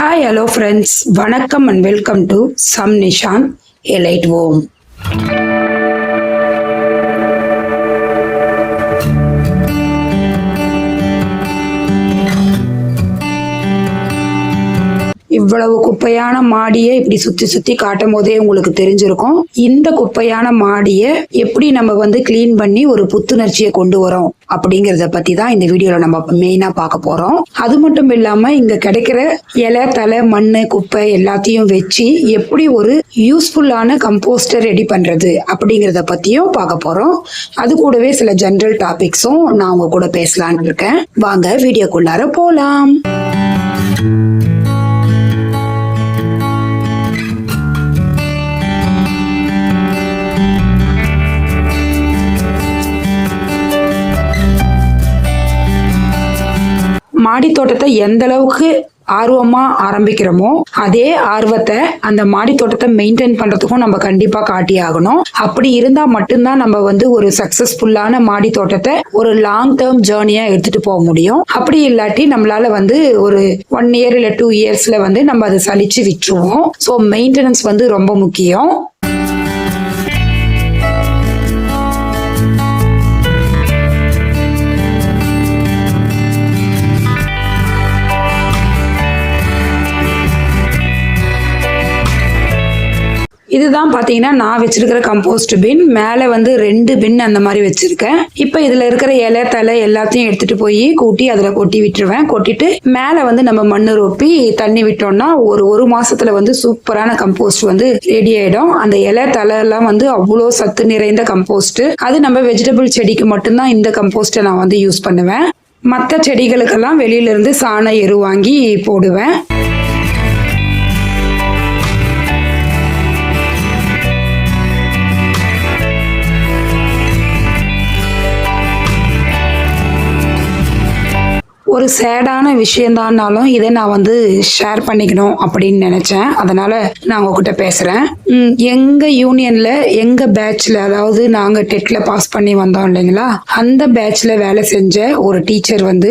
Hi hello friends வணக்கம் and welcome to சம் Nishan elite ஓம் இவ்வளவு குப்பையான மாடியை இப்படி சுத்தி சுத்தி காட்டும் போதே உங்களுக்கு தெரிஞ்சிருக்கும். இந்த குப்பையான மாடியை எப்படி நம்ம வந்து க்ளீன் பண்ணி ஒரு புத்துணர்ச்சியை கொண்டு வரோம் அப்படிங்கறத பத்தி தான் இந்த வீடியோல நம்ம மெயினா பார்க்க போறோம். அது மட்டும் இல்லாம இங்க கிடைக்கிற இலை தலை மண் குப்பை எல்லாத்தையும் வச்சு எப்படி ஒரு யூஸ்ஃபுல்லான கம்போஸ்டர் ரெடி பண்றது அப்படிங்கறத பத்தியும் பார்க்க போறோம். அது கூடவே சில ஜென்ரல் டாபிக்ஸும் நான் உங்க கூட பேசலான்னு இருக்கேன். வாங்க வீடியோக்குள்ளார போலாம். மாடி தோட்டத்தை எந்த அளவுக்கு ஆர்வமா ஆரம்பிக்கிறோமோ அதே ஆர்வத்தை அந்த மாடி தோட்டத்தை மெயின்டைன் பண்றதுக்கும் நம்ம கண்டிப்பா காட்டி ஆகணும். அப்படி இருந்தா மட்டும்தான் நம்ம வந்து ஒரு சக்சஸ்ஃபுல்லான மாடி தோட்டத்தை ஒரு லாங் டேர்ம் ஜேர்னியா எடுத்துட்டு போக முடியும். அப்படி இல்லாட்டி நம்மளால வந்து ஒரு ஒன் இயர் இல்ல டூ இயர்ஸ்ல வந்து நம்ம அதை சலிச்சு விட்டுருவோம். ஸோ மெயின்டெனன்ஸ் வந்து ரொம்ப முக்கியம். இதுதான் பாத்தீங்கன்னா நான் வச்சிருக்கிற கம்போஸ்ட் பின் மேலே வந்து ரெண்டு பின் அந்த மாதிரி வச்சிருக்கேன். இப்போ இதுல இருக்கிற இலை தலை எல்லாத்தையும் எடுத்துட்டு போய் கூட்டி அதில் கொட்டி விட்டுருவேன். கொட்டிட்டு மேலே வந்து நம்ம மண்ணு ரொப்பி தண்ணி விட்டோம்னா ஒரு ஒரு மாசத்துல வந்து சூப்பரான கம்போஸ்ட் வந்து ரெடி ஆயிடும். அந்த இலை தலை எல்லாம் வந்து அவ்வளோ சத்து நிறைந்த கம்போஸ்ட் அது நம்ம வெஜிடபிள் செடிக்கு மட்டும்தான் இந்த கம்போஸ்ட்டை நான் வந்து யூஸ் பண்ணுவேன். மற்ற செடிகளுக்கெல்லாம் வெளியில இருந்து சாண எரு வாங்கி போடுவேன். ஒரு சேடான விஷயம்தான்னாலும் இதை நான் வந்து ஷேர் பண்ணிக்கணும் அப்படின்னு நினைச்சேன். அதனால நான் உங்ககிட்ட பேசுறேன். உம், எங்க யூனியன்ல எங்க பேட்ச்ல அதாவது நாங்க டெட்ல பாஸ் பண்ணி வந்தோம் இல்லைங்களா? அந்த பேட்ச்ல வேலை செஞ்ச ஒரு டீச்சர் வந்து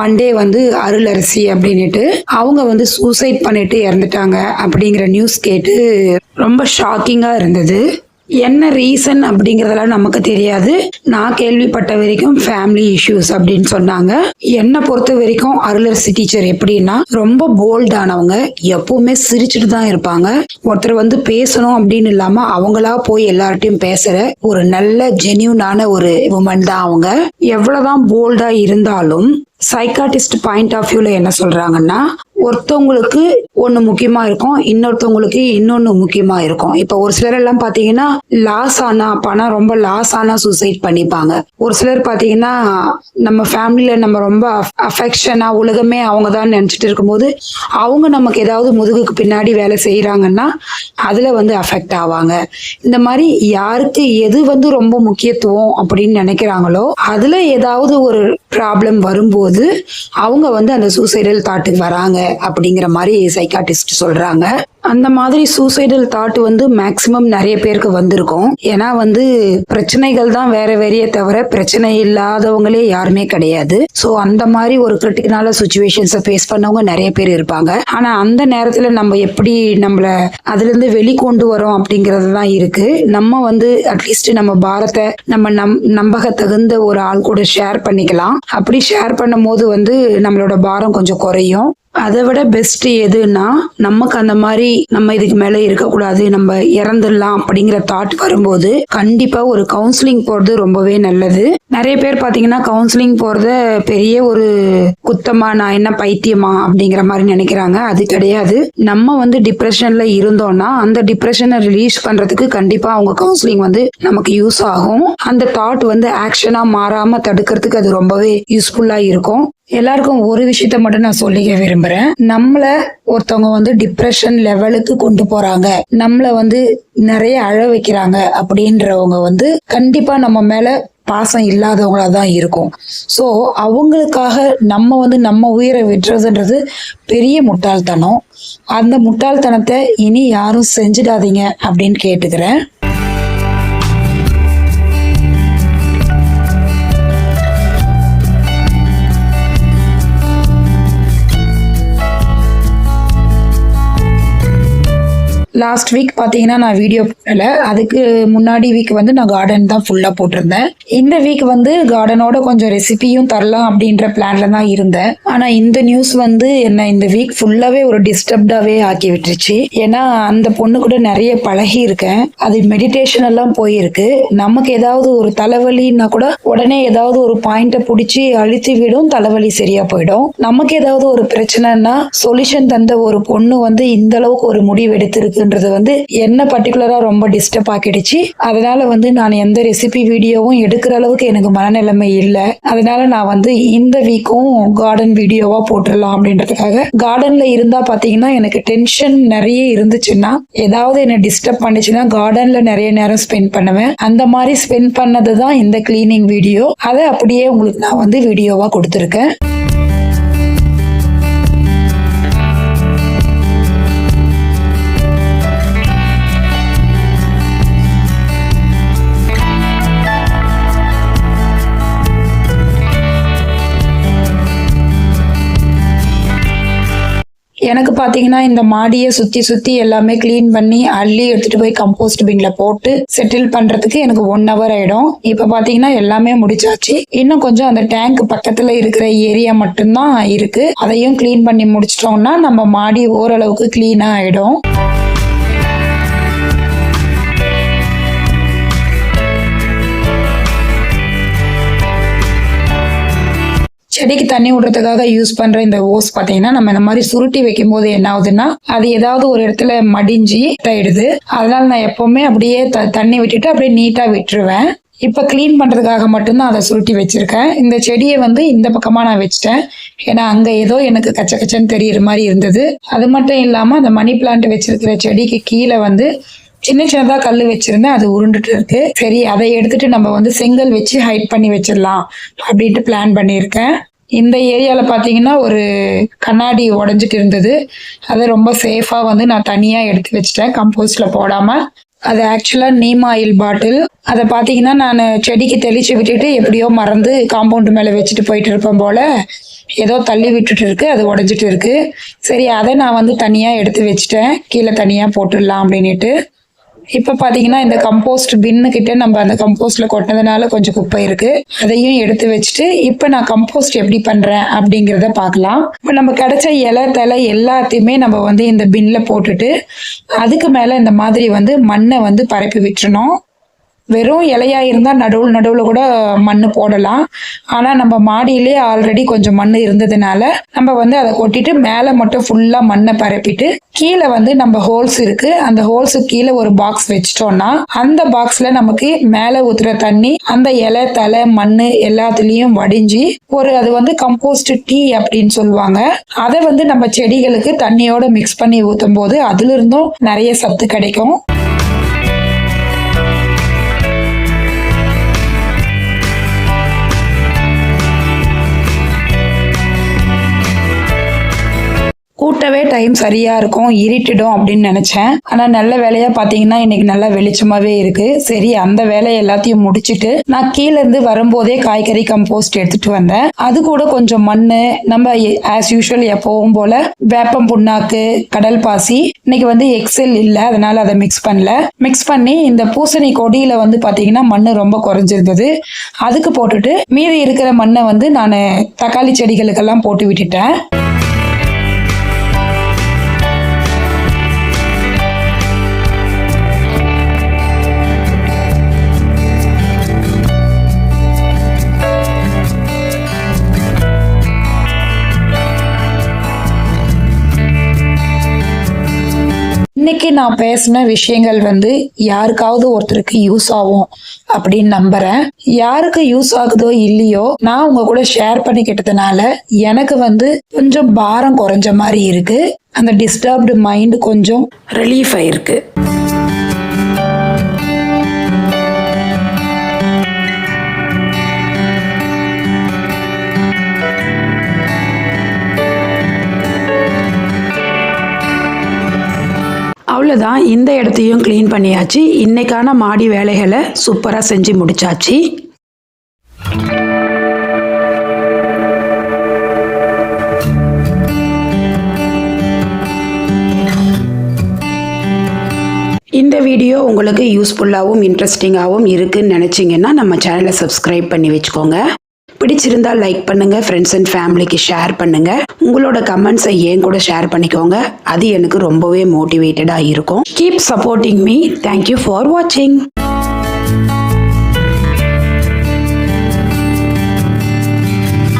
மண்டே வந்து அருளரசி அப்படின்னுட்டு அவங்க வந்து சூசைட் பண்ணிட்டு இறந்துட்டாங்க அப்படிங்கிற நியூஸ் கேட்டு ரொம்ப ஷாக்கிங்கா இருந்தது. என்ன ரீசன் அப்படிங்கறதெல்லாம் நமக்கு தெரியாது. நான் கேள்விப்பட்ட வரைக்கும் ஃபேமிலி இஷ்யூஸ் அப்படின்னு சொன்னாங்க. என்னை பொறுத்த வரைக்கும் அருளரசி டீச்சர் எப்படின்னா ரொம்ப போல்டானவங்க எப்பவுமே சிரிச்சுட்டு தான் இருப்பாங்க. ஒருத்தர் வந்து பேசணும் அப்படின்னு இல்லாம அவங்களா போய் எல்லார்ட்டையும் பேசுற ஒரு நல்ல ஜென்யூனான ஒரு உமன் தான் அவங்க. எவ்வளவுதான் போல்டா இருந்தாலும் சைக்காட்டிஸ்ட் பாயிண்ட் ஆஃப் வியூல என்ன சொல்றாங்கன்னா ஒருத்தவங்களுக்கு ஒண்ணு முக்கியமா இருக்கும் இன்னொருத்தவங்களுக்கு இன்னொன்னு முக்கியமா இருக்கும். இப்ப ஒரு சிலர் எல்லாம் பாத்தீங்கன்னா லாஸ் ஆனா பணம் ரொம்ப லாஸ் ஆனா சூசைட் பண்ணிப்பாங்க. ஒரு சிலர் பாத்தீங்கன்னா நம்ம ஃபேமிலியில நம்ம ரொம்ப அஃபெக்ஷனா உலகமே அவங்க தான் நினைச்சிட்டு இருக்கும்போது அவங்க நமக்கு ஏதாவது முதுகுக்கு பின்னாடி வேலை செய்யறாங்கன்னா அதுல வந்து அஃபெக்ட் ஆவாங்க. இந்த மாதிரி யாருக்கு எது வந்து ரொம்ப முக்கியத்துவம் அப்படின்னு நினைக்கிறாங்களோ அதுல ஏதாவது ஒரு ப்ராப்ளம் வரும்போது அவங்க வந்து அந்த சூசைடல் தாட்டுக்கு வராங்க அப்படிங்கிற மாதிரி சைக்காட்டிஸ்ட் சொல்றாங்க. அந்த மாதிரி சூசைடல் தாட் வந்து மேக்சிமம் நிறைய பேருக்கு வந்திருக்கும். ஏன்னா வந்து பிரச்சனைகள் தான் வேற வேறைய தவிர பிரச்சனை இல்லாதவங்களே யாருமே கிடையாது. ஸோ அந்த மாதிரி ஒரு கிரிட்டிக்கலான சுச்சுவேஷன்ஸை ஃபேஸ் பண்ணவங்க நிறைய பேர் இருப்பாங்க. ஆனா அந்த நேரத்துல நம்ம எப்படி நம்மள அதுல இருந்து வெளிக்கொண்டு வரோம் அப்படிங்கிறது தான் இருக்கு. நம்ம வந்து அட்லீஸ்ட் நம்ம பாரத்தை நம்ம நம் நம்பக தகுந்த ஒரு ஆள் கூட ஷேர் பண்ணிக்கலாம். அப்படி ஷேர் பண்ணும்போது வந்து நம்மளோட பாரம் கொஞ்சம் குறையும். அதை விட பெஸ்ட் எதுன்னா நமக்கு அந்த மாதிரி நம்ம இதுக்கு மேல இருக்கக்கூடாது நம்ம இறந்துடலாம் அப்படிங்கிற தாட் வரும்போது கண்டிப்பா ஒரு கவுன்சிலிங் போறது ரொம்பவே நல்லது. நிறைய பேர் பாத்தீங்கன்னா கவுன்சிலிங் போறத பெரிய ஒரு குத்தமா நான் என்ன பைத்தியமா அப்படிங்கிற மாதிரி நினைக்கிறாங்க. அது கிடையாது. நம்ம வந்து டிப்ரெஷன்ல இருந்தோம்னா அந்த டிப்ரெஷனை ரிலீஸ் பண்றதுக்கு கண்டிப்பா அவங்க கவுன்சிலிங் வந்து நமக்கு யூஸ் ஆகும். அந்த தாட் வந்து ஆக்ஷனா மாறாம தடுக்கிறதுக்கு அது ரொம்பவே யூஸ்ஃபுல்லா இருக்கும். எல்லாருக்கும் ஒரு விஷயத்த மட்டும் நான் சொல்லிக்க விரும்புறேன். நம்மள ஒருத்தவங்க வந்து டிப்ரெஷன் லெவலுக்கு கொண்டு போறாங்க. நம்மள வந்து நிறைய அழ வைக்கிறாங்க அப்படின்றவங்க வந்து கண்டிப்பா நம்ம மேல பாசம் இல்லாதவங்களா தான் இருக்கும். ஸோ அவங்களுக்காக நம்ம வந்து நம்ம உயிரை விட்டுறதுன்றது பெரிய முட்டாள்தனம். அந்த முட்டாள்தனத்தை இனி யாரும் செஞ்சிடாதீங்க அப்படின்னு கேட்டுக்கிறேன். லாஸ்ட் வீக் பார்த்தீங்கன்னா நான் வீடியோ போடல. அதுக்கு முன்னாடி வீக் வந்து நான் கார்டன் தான் ஃபுல்லாக போட்டிருந்தேன். இந்த வீக் வந்து கார்டனோட கொஞ்சம் ரெசிபியும் தரலாம் அப்படின்ற பிளான்ல தான் இருந்தேன். ஆனால் இந்த நியூஸ் வந்து என்ன இந்த வீக் ஃபுல்லாகவே ஒரு டிஸ்டர்ப்டாகவே ஆக்கி விட்டுருச்சு. ஏன்னா அந்த பொண்ணு கூட நிறைய பழகி இருக்கேன். அது மெடிடேஷன் எல்லாம் போயிருக்கு. நமக்கு ஏதாவது ஒரு தலைவலின்னா கூட உடனே ஏதாவது ஒரு பாயிண்ட்டை பிடிச்சி அழுத்தி விடும் தலைவலி சரியா போயிடும். நமக்கு ஏதாவது ஒரு பிரச்சனைனா சொல்யூஷன் தந்த ஒரு பொண்ணு வந்து இந்த அளவுக்கு ஒரு முடிவு எடுத்திருக்குன்றது வந்து என்ன பர்டிகுலரா ரொம்ப டிஸ்டர்ப் ஆக்கிடுச்சு. அதனால வந்து நான் எந்த ரெசிபி வீடியோவும் எடுக்கிற அளவுக்கு எனக்கு மனநிலைமை இல்லை. அதனால நான் வந்து இந்த வீக்கும் கார்டன் வீடியோவா போட்டுடலாம் அப்படின்றதுக்காக கார்டன்ல இருந்தா பாத்தீங்கன்னா எனக்கு டென்ஷன் நிறைய இருந்துச்சுன்னா ஏதாவது என்ன டிஸ்டர்ப் பண்ணுச்சுன்னா கார்டன்ல நிறைய நேரம் ஸ்பெண்ட் பண்ணுவேன். அந்த மாதிரி ஸ்பெண்ட் பண்ணது தான் இந்த கிளீனிங் வீடியோ அதை அப்படியே உங்களுக்கு நான் வந்து வீடியோவா கொடுத்துருக்கேன். எனக்கு பார்த்தீங்கன்னா இந்த மாடியை சுற்றி சுற்றி எல்லாமே க்ளீன் பண்ணி அள்ளி எடுத்துகிட்டு போய் கம்போஸ்ட் பின்ல போட்டு செட்டில் பண்ணுறதுக்கு எனக்கு ஒன் ஹவர் ஆகிடும் இப்போ பார்த்தீங்கன்னா எல்லாமே முடிச்சாச்சு இன்னும் கொஞ்சம் அந்த டேங்க் பக்கத்தில் இருக்கிற ஏரியா மட்டும்தான் இருக்கு. அதையும் க்ளீன் பண்ணி முடிச்சிட்டோம்னா நம்ம மாடி ஓரளவுக்கு க்ளீனாக ஆகிடும் செடிக்கு தண்ணி விடுறதுக்காக யூஸ் பண்ற இந்த ஓஸ் பாத்தீங்கன்னா நம்ம இந்த மாதிரி சுருட்டி வைக்கும் போது என்ன ஆகுதுன்னா அது ஏதாவது ஒரு இடத்துல மடிஞ்சு ஆயிடுது அதனால நான் எப்பவுமே அப்படியே த- தண்ணி விட்டுட்டு அப்படியே நீட்டா விட்டுருவேன். இப்ப க்ளீன் பண்றதுக்காக மட்டும்தான் அதை சுருட்டி வச்சிருக்கேன். இந்த செடியை வந்து இந்த பக்கமா நான் வச்சுட்டேன். ஏன்னா அங்க ஏதோ எனக்கு கச்ச கச்சன்னு தெரியுற மாதிரி இருந்தது. அது மட்டும் இல்லாம அந்த மணி பிளான்ட் வச்சிருக்கிற செடிக்கு கீழே வந்து சின்ன சின்னதா கல் வச்சிருந்தேன். அது உருண்டுட்டு இருக்கு. சரி அதை எடுத்துட்டு நம்ம வந்து செங்கல் வச்சு ஹைட் பண்ணி வச்சிடலாம் அப்படின்ட்டு பிளான் பண்ணியிருக்கேன். இந்த ஏரியால பாத்தீங்கன்னா ஒரு கண்ணாடி உடஞ்சிட்டு இருந்தது. அதை ரொம்ப சேஃபா வந்து நான் தனியா எடுத்து வச்சிட்டேன். கம்போஸ்ட்ல போடாம. அது ஆக்சுவலா நீம் ஆயில் பாட்டில் அதை பார்த்தீங்கன்னா நான் செடிக்கு தெளிச்சு விட்டுட்டு எப்படியோ மறந்து காம்பவுண்டு மேலே வச்சுட்டு போயிட்டு இருப்பேன் போல. ஏதோ தள்ளி விட்டுட்டு இருக்கு. அது உடஞ்சிட்டு இருக்கு. சரி அதை நான் வந்து தனியாக எடுத்து வச்சுட்டேன். கீழே தனியாக போட்டுடலாம் அப்படின்னுட்டு. இப்போ பார்த்தீங்கன்னா இந்த கம்போஸ்ட் பின்னு கிட்ட நம்ம அந்த கம்போஸ்ட்ல கொட்டினதுனால கொஞ்சம் குப்பை இருக்கு. அதையும் எடுத்து வச்சுட்டு இப்போ நான் கம்போஸ்ட் எப்படி பண்ணுறேன் அப்படிங்கிறத பார்க்கலாம் இப்போ நம்ம கிடைச்ச இலை தலை எல்லாத்தையுமே நம்ம வந்து இந்த பின்னில் போட்டுட்டு அதுக்கு மேலே இந்த மாதிரி வந்து மண்ணை வந்து பரப்பி விட்டுறணும். வெறும் இலையா இருந்தால் நடுவில் நடுவில் கூட மண் போடலாம். ஆனால் நம்ம மாடியிலே ஆல்ரெடி கொஞ்சம் மண் இருந்ததுனால நம்ம வந்து அதை கொட்டிட்டு மேலே மட்டும் ஃபுல்லா மண்ணை பரப்பிட்டு கீழே வந்து நம்ம ஹோல்ஸ் இருக்கு. அந்த ஹோல்ஸுக்கு கீழே ஒரு பாக்ஸ் வச்சிட்டோம்னா அந்த பாக்ஸ்ல நமக்கு மேலே ஊத்துற தண்ணி அந்த இலை தலை மண் எல்லாத்துலேயும் வடிஞ்சு ஒரு அது வந்து கம்போஸ்ட் டீ அப்படின்னு சொல்லுவாங்க. அதை வந்து நம்ம செடிகளுக்கு தண்ணியோட மிக்ஸ் பண்ணி ஊற்றும் போது அதுல இருந்தும் நிறைய சத்து கிடைக்கும். கூட்டவே டைம் சரியா இருக்கும் இருட்டிடும் அப்படின்னு நினைச்சேன். ஆனா நல்ல வேலையா பாத்தீங்கன்னா இன்னைக்கு நல்லா வெளிச்சமாவே இருக்கு. சரி அந்த வேலையை எல்லாத்தையும் முடிச்சிட்டு நான் கீழ இருந்து வரும்போதே காய்கறி கம்போஸ்ட் எடுத்துட்டு வந்தேன். அது கூட கொஞ்சம் மண்ணு நம்ம ஆஸ் யூஷுவல் எப்பவும் போல வேப்பம் புண்ணாக்கு கடல் பாசி. இன்னைக்கு வந்து எக்ஸல் இல்ல அதனால அதை மிக்ஸ் பண்ணல. மிக்ஸ் பண்ணி இந்த பூசணி கொடியில வந்து பாத்தீங்கன்னா மண்ணு ரொம்ப குறைஞ்சிருந்தது. அதுக்கு போட்டுட்டு மீதி இருக்கிற மண்ணை வந்து நான் தக்காளி செடிகளுக்கெல்லாம் போட்டு விட்டுட்டேன். இன்னைக்கு நான் பேசின விஷயங்கள் வந்து யாருக்காவது ஒருத்தருக்கு யூஸ் ஆகும் அப்படின்னு நம்புறேன். யாருக்கு யூஸ் ஆகுதோ இல்லையோ நான் உங்க கூட ஷேர் பண்ணிக்கிட்டதுனால எனக்கு வந்து கொஞ்சம் பாரம் குறைஞ்ச மாதிரி இருக்கு. அந்த டிஸ்டர்ப்டு மைண்ட் கொஞ்சம் ரிலீஃப் ஆயிருக்கு. அவ்வளோதான் இந்த இடத்தையும் க்ளீன் பண்ணியாச்சு. இன்னைக்கான மாடி வேலைகளை சூப்பராக செஞ்சு முடிச்சாச்சு. இந்த வீடியோ உங்களுக்கு யூஸ்ஃபுல்லாகவும் இன்ட்ரெஸ்டிங்காகவும் இருக்குன்னு நினச்சிங்கன்னா நம்ம சேனலை சப்ஸ்கிரைப் பண்ணி வச்சுக்கோங்க. பிடிச்சிருந்தா லைக் பண்ணுங்கள் ஃப்ரெண்ட்ஸ் அண்ட் ஃபேமிலிக்கு ஷேர் பண்ணுங்க. உங்களோட கமெண்ட்ஸை ஏன் கூட ஷேர் பண்ணிக்கோங்க? அது எனக்கு ரொம்பவே மோட்டிவேட்டடாக இருக்கும். Keep supporting me thank you for வாட்சிங்